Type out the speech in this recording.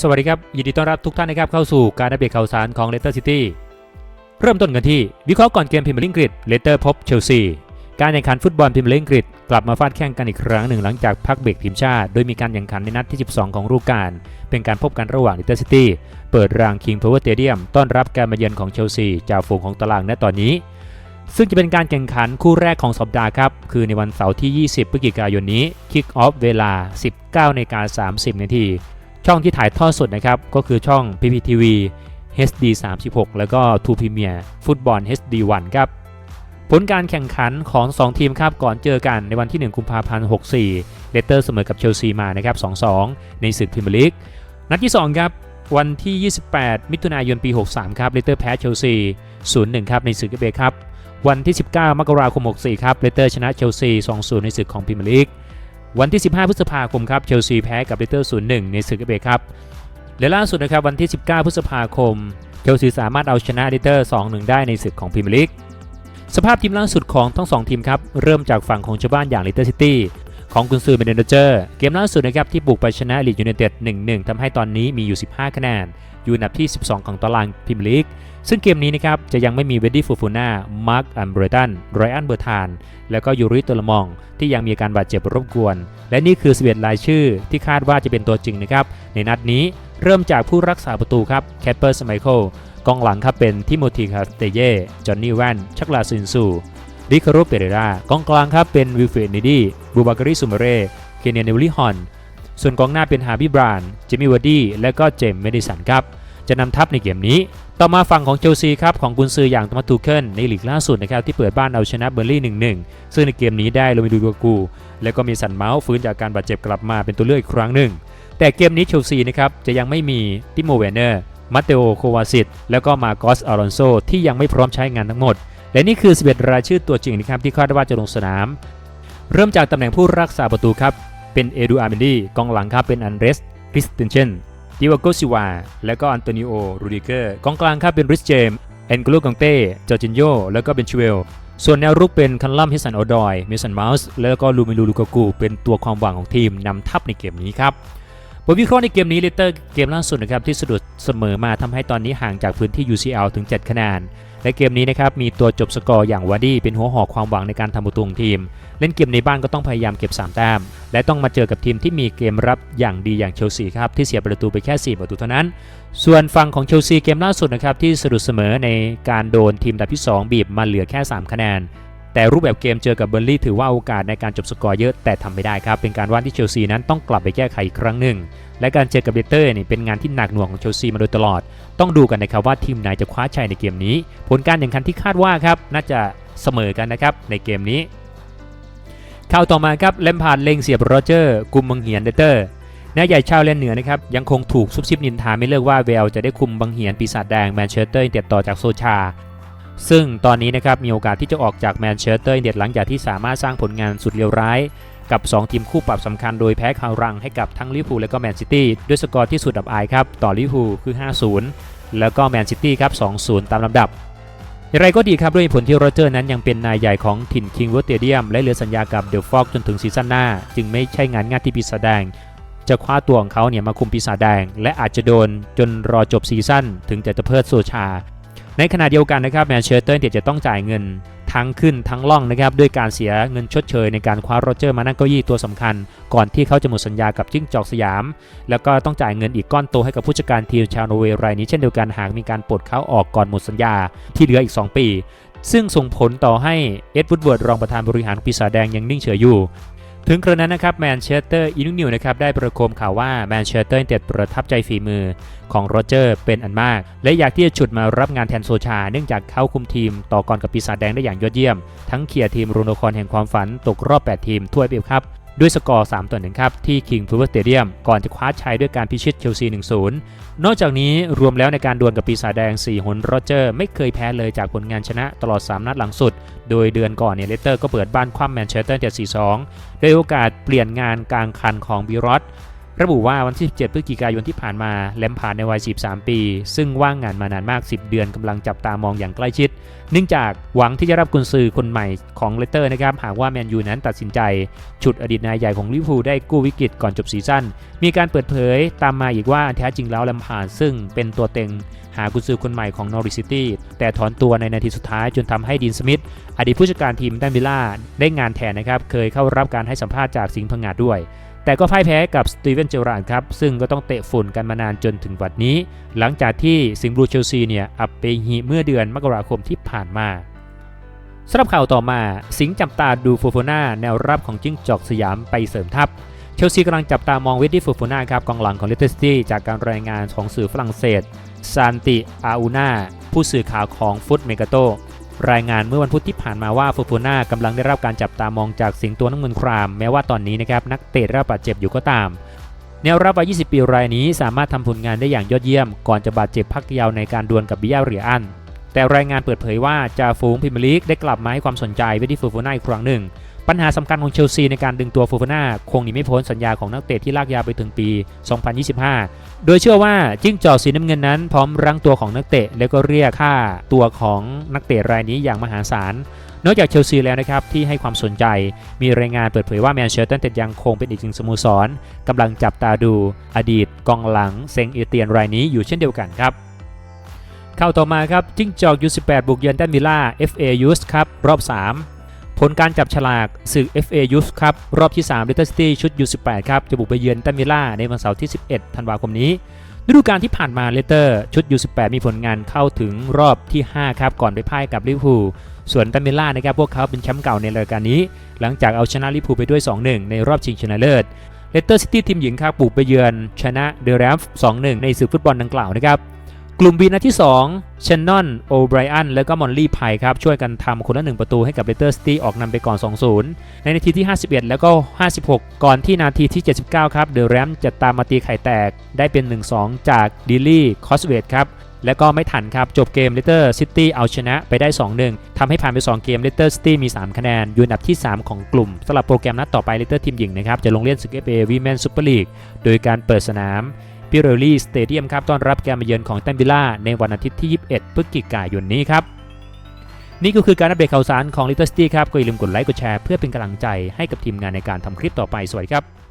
สวัสดีครับ ยินดีต้อนรับทุกท่านนะครับเข้าสู่การอัปเดตข่าวสารของเลสเตอร์ซิตี้เริ่มต้นกันที่ วิเคราะห์ก่อนเกมพรีเมียร์ลีกอังกฤษเลสเตอร์พบเชลซีการแข่งขันฟุตบอลพรีเมียร์ลีกอังกฤษกลับมาฟาดแข่งกันอีกครั้งหนึ่งหลังจากพักเบรกทีมชาติ โดยมีการแข่งขันในนัดที่ 12 ของฤดูกาลเป็นการพบกันระหว่างเลสเตอร์ซิตี้เปิดรางคิงพาวเวอร์สเตเดียมต้อนรับการมาเยือนของเชลซีจ่าฝูงของตารางณตอนนี้ ซึ่งจะเป็นการแข่งขันคู่แรกของสัปดาห์ครับคือในวันเสาร์ที่ 20 พฤศจิกายนนี้คิกออฟเวลา 19นาฬิกา30นาที ช่องที่ถ่ายทอดสดนะครับก็คือช่อง PPTV HD 36 แล้วก็ t 2 Premier ฟุตบอล HD 1ครับผลการแข่งขันของ 2 ทีมครับก่อนเจอกันในวันที่ 1 กุมภาพันธ์ 64 เลสเตอร์เสมอกับเชลซีมานะครับ 2-2 ในศึกพรีเมียร์ลีก นัดที่ 2 ครับ วันที่ 28 มิถุนายนปี 63 ครับ เลสเตอร์แพ้เชลซี 0-1 ครับในศึกเอเบครับ วันที่ 19 มกราคม 64 ครับ เลสเตอร์ชนะเชลซี 2-0 ในศึกของพรีเมียร์ลีก วันที่ 15 พฤษภาคมครับเชลซีแพ้กับเลสเตอร์0-1ในศึกเอเบครับและล่าสุดนะครับวันที่ 19 พฤษภาคมเชลซีสามารถเอาชนะเลสเตอร์2-1 ได้ในศึกของพรีเมียร์ลีกสภาพทีมล่าสุดของทั้ง 2 ทีมครับ เริ่มจากฝั่งของชาวบ้านอย่างเลสเตอร์ซิตี้ของกุนซือเบนเดนเจอร์ เกมล่าสุดนะครับที่บุกไปชนะลีดยูไนเต็ด1-1ทำให้ตอนนี้มีอยู่ 15 คะแนน อยู่อันดับที่ 12 ของตารางพรีเมียร์ลีก ซึ่งเกมนี้นะครับจะยังไม่มีเวดดี้ฟูฟูน่ามาร์คอันเบรตันไรอันเบอร์ธาน แล้วก็ยูริโตลมอง ที่ยังมีการบาดเจ็บรบกวน และนี่คือ11รายชื่อที่คาดว่าจะเป็นตัวจริงนะครับ ในนัดนี้เริ่มจากผู้รักษาประตูครับแคปเปอร์สไมเคิลกองหลังครับเป็นทิโมธีคาสเตเย่ จอห์นนี่แวนชักลาซินซูริคาโรเปเรรากองกลางครับเป็นวิลเฟรดนิดี้บูบาการีซูเมเร่เคนเนียนเนวลิฮอน ส่วนกองหน้าเป็นฮาร์บี้บราน เจมี่วอร์ดี้ และก็เจมส์เมดิสันครับ จะนำทัพในเกมนี้ ต่อมาฝั่งของเชลซีครับของกุนซืออย่างโทมัสทูเคิลในลีกล่าสุดนะครับที่เปิดบ้านเอาชนะเบอร์ลี่1-1 ซึ่งในเกมนี้ได้โรมิดูกกู และก็มีสันเมาส์ฟื้นจากการบาดเจ็บกลับมาเป็นตัวเลือกอีกครั้งหนึ่ง แต่เกมนี้เชลซีนะครับจะยังไม่มีติโมเวนเนอร์มาเตโอโควาซิตแล้วก็มาโกสอารอนโซที่ยังไม่พร้อมใช้งานทั้งหมด และนี่คือ 11 รายชื่อตัวจริงนะครับที่คาดว่าจะลงสนาม เริ่มจากตำแหน่งผู้รักษาประตูครับเป็นเอดูอาร์เมนดีกองหลังครับเป็นอันเดรสคริสเตนเชน ดิวโกซิวา และก็อันโตนิโอ รูดิเกอร์กองกลางครับเป็นริสเจมเอนโกโลกองเต้จอร์จินโยแล้วก็เป็นชูเวล ส่วนแนวรุกเป็นคันลัมฮิสันโอดอยมิสันมาส์แล้วก็ลูมิลูลูกากูเป็นตัวความหวังของทีมนำทัพในเกมนี้ครับ บทวิเคราะห์ในเกมนี้เลเตอร์เกมล่าสุดนะครับที่สะดุดเสมอมาทำให้ตอนนี้ห่างจากพื้นที่ UCL ถึง 7 คะแนน และเกมนี้นะครับมีตัวจบสกอร์อย่างวาดี้เป็นหัวหอกความหวังในการทำประตูของทีม เล่นเกมในบ้านก็ต้องพยายามเก็บ 3 แต้ม และต้องมาเจอกับทีมที่มีเกมรับอย่างดีอย่างเชลซีครับที่เสียประตูไปแค่ 4 ประตูเท่านั้น ส่วนฝั่งของเชลซีเกมล่าสุดนะครับที่สะดุดเสมอในการโดนทีมดับที่ 2 บีบมาเหลือแค่ 3 คะแนน แต่รูปแบบเกมเจอกับเบอร์ลี่ถือว่าโอกาสในการจบสกอร์เยอะแต่ทำไม่ได้ครับ เป็นการว่าที่เชลซีนั้นต้องกลับไปแก้ไขอีกครั้งหนึ่ง และการเจอกับเลสเตอร์นี่เป็นงานที่หนักหน่วงของเชลซีมาโดยตลอด ต้องดูกันนะครับว่าทีมไหนจะคว้าชัยในเกมนี้ ผลการแข่งขันที่คาดว่าครับน่าจะเสมอกันนะครับในเกมนี้ข่าวต่อมาครับเลมพาร์ดเล็งเสียบโรเจอร์กุมบังเหียนเดเตอร์นายใหญ่ชาวเลนเหนือนะครับยังคงถูกซุบซิบนินทาไม่เลิกว่าเวลจะได้คุมบังเหียนปีศาจแดงแมนเชสเตอร์เต็ดต่อจากโซชา ซึ่งตอนนี้นะครับมีโอกาสที่จะออกจากแมนเชสเตอร์ยูไนเต็ดหลังจากที่สามารถสร้างผลงานสุดเลวร้าย กับ 2 ทีมคู่ปรับสำคัญโดยแพ้คาวรังให้กับทั้งลิเวอร์พูลและก็แมนซิตี้ด้วยสกอร์ที่สุดอับอายครับต่อลิเวอร์พูลคือ 5-0 แล้วก็แมนซิตี้ครับ 2-0 ตามลำดับอย่างไรก็ดีครับด้วยเหตุผลที่โรเจอร์นั้นยังเป็นนายใหญ่ของถิ่นคิงเวอร์เตเดียมและเหลือสัญญากับเดอะฟอกจนถึงซีซั่นหน้า จึงไม่ใช่งานง่ายที่ปีศาจแดง จะคว้าตัวของเขาเนี่ยมาคุมปีศาจแดง และอาจจะโดนจนรอจบซีซั่นถึงจะจะเพิดโซชา ในขณะเดียวกันนะครับแมนเชสเตอร์ยูไนเต็ดจะต้องจ่ายเงินทั้งขึ้นทั้งล่องนะครับด้วยการเสียเงินชดเชยในการคว้าโรเจอร์มานั่งเก้าอี้ตัวสำคัญ ก่อนที่เขาจะหมดสัญญากับจิ้งจอกสยาม แล้วก็ต้องจ่ายเงินอีกก้อนโตให้กับผู้จัดการทีมชาวโนอเวย์รายนี้เช่นเดียวกันหากมีการปลดเขาออกก่อนหมดสัญญาที่เหลืออีก 2 ปี ซึ่งส่งผลต่อให้เอ็ดวูดเวิร์ดรองประธานบริหารปีศาจแดงยังนิ่งเฉยอยู่ ถึงกระนั้นนะครับแมนเชสเตอร์อินุนิวนะครับได้ประโคมข่าวว่าแมนเชสเตอร์เต็ดประทับใจฝีมือของโรเจอร์เป็นอันมาก และอยากที่จะฉุดมารับงานแทนโซชา เนื่องจากเขาคุมทีม ต่อกรกับปีศาจแดงได้อย่างยอดเยี่ยม ทั้งเคลียร์ทีมโรนคอนแห่งความฝันตกรอบ 8 ทีมถ้วยเบียบครับ ด้วยสกอร์ 3 ต่อ 1 ครับ ที่คิงพูเวอร์สเตเดียมก่อนจะคว้าชัยด้วยการพิชิตเชลซี 1-0 นอกจากนี้รวมแล้วในการดวลกับปีศาจแดง 4 หนโรเจอร์ ไม่เคยแพ้เลยจากผลงานชนะตลอด 3 นัดหลังสุด โดยเดือนก่อนเนี่ยเลสเตอร์ก็เปิดบ้านคว่ำแมนเชสเตอร์เจ็ด4-2โดยโอกาสเปลี่ยนงานกลางคันของบิรอต ระบุว่าวันที่ 17 พฤศจิกายนที่ผ่านมาแลมพาร์ดในวัย43ปี ซึ่งว่างงานมานานมาก 10 เดือนกำลังจับตามองอย่างใกล้ชิด เนื่องจากหวังที่จะรับกุญซือคนใหม่ของเลสเตอร์นะครับ หากว่าแมนยูนั้นตัดสินใจ ฉุดอดีตนายใหญ่ของลิเวอร์พูลได้กู้วิกฤตก่อนจบซีซั่น มีการเปิดเผยตามมาอีกว่าแท้จริงแล้วแลมพาร์ดซึ่งเป็นตัวเต็งหากุญซือคนใหม่ของนอริซิตี้แต่ถอนตัวในนาทีสุดท้ายจนทำให้ดีนสมิธอดีตผู้จัดการทีมแตนวิลล่าได้งานแทนนะครับเคยเข้ารับการให้สัมภาษณ์จากสิงห์พังงาดด้วย แต่ก็พ่ายแพ้กับสตีเวนเจอราร์ดครับ ซึ่งก็ต้องเตะฝุ่นกันมานานจนถึงวันนี้ หลังจากที่สิงห์บลูเชลซีเนี่ยอับเปหีเมื่อเดือนมกราคมที่ผ่านมาสำหรับข่าวต่อมาสิงห์จับตาดูโฟโฟนาแนวรับของจิ้งจอกสยามไปเสริมทัพเชลซีกำลังจับตามองเวดดี้โฟโฟนาครับกองหลังของเลสเตอร์ซิตี้จากการรายงานของสื่อฝรั่งเศสซานติอาอูนาผู้สื่อข่าวของฟุตเมกาโต รายงานเมื่อวันพุธที่ผ่านมาว่าฟูฟูนากำลังได้รับการจับตามองจากสิงตัวน้ำเงินคราม แม้ว่าตอนนี้นะครับนักเตะได้รับบาดเจ็บอยู่ก็ตาม แนวรับวัย 20 ปีรายนี้สามารถทำผลงานได้อย่างยอดเยี่ยม ก่อนจะบาดเจ็บพักยาวในการดวลกับบิยาเรียอันแต่รายงานเปิดเผยว่าจาฟูงพิมลิกได้กลับมาให้ความสนใจไปที่ฟูฟูนาอีกครั้งหนึ่ง ปัญหาสำคัญของเชลซีในการดึงตัวฟโฟาน่าคงหนีไม่พ้นสัญญาของนักเตะที่ลากยาวไปถึงปี 2025 โดยเชื่อว่าจิ้งจอกสีน้ำเงินนั้นพร้อมรั้งตัวของนักเตะ แล้วก็เรียกค่าตัวของนักเตะรายนี้อย่างมหาศาลนอกจากเชลซีแล้วนะครับ ที่ให้ความสนใจ มีรายงานเปิดเผยว่าแมนเชสเตอร์ยูไนเต็ดยังคงเป็นอีกหนึ่งสโมสรกำลังจับตาดูอดีตกองหลังเซงเอเตียนรายนี้อยู่เช่นเดียวกันครับเข้าต่อมาครับจิ้งจอกยู18บุกเยือนแตนวิล่า FA Youth ครับรอบ 3 ผลการจับฉลากศึก FA Youth ครับ รอบที่3เลสเตอร์ซิตี้ชุด U18 ครับ จะบุกไปเยือนแตนวิล่าในวันเสาร์ที่ 11 ธันวาคมนี้ฤดูกาลที่ผ่านมาเลสเตอร์ชุด U18 มีผลงานเข้าถึงรอบที่ 5 ครับ ก่อนไปพ่ายกับลิเวอร์พูลส่วนตันเมล่านะครับพวกเขาเป็นแชมป์เก่าในรายการนี้ หลังจากเอาชนะลิเวอร์พูลไปด้วย 2-1 ในรอบชิงชนะเลิศเลสเตอร์ซิตี้ทีมหญิงครับบุกไปเยือนชนะเดอะแรมส์2-1 ในศึกฟุตบอลดังกล่าวนะครับ กลุ่ม B นัดที่2เชนนอนโอไบรอันและก็มอนลี่ไพครับ ช่วยกันทำคนละ 1 ประตูให้กับเลสเตอร์ซิตี้ออกนำไปก่อน 2-0 ในนาทีที่ 51 แล้วก็ 56 ก่อนที่นาทีที่ 79 ครับ เดอะแรมจะตามมาตีไข่แตกได้เป็น 1-2 จากดิลลี่คอสเวตครับ แล้วก็ไม่ทันครับ จบเกมเลสเตอร์ซิตี้เอาชนะไปได้ 2-1ทำให้ผ่านไป 2 เกมเลสเตอร์ซิตี้มี 3 คะแนนอยู่อันดับที่ 3 ของกลุ่มสำหรับโปรแกรมนัดต่อไปเลสเตอร์ทีมหญิงนะครับจะลงเล่นศึก FA Women's Super League โดยการเปิดสนาม พิเรลลี่สเตเดียมครับต้อนรับการมาเยือนของแตนบิลล่าในวันอาทิตย์ที่ 21 พฤศจิกายนนี้ครับ นี่ก็คือการอัปเดตข่าวสารของ Little City ครับก็อย่าลืมกดไลค์กดแชร์เพื่อเป็นกำลังใจให้กับทีมงานในการทำคลิปต่อไปสวัสดีครับ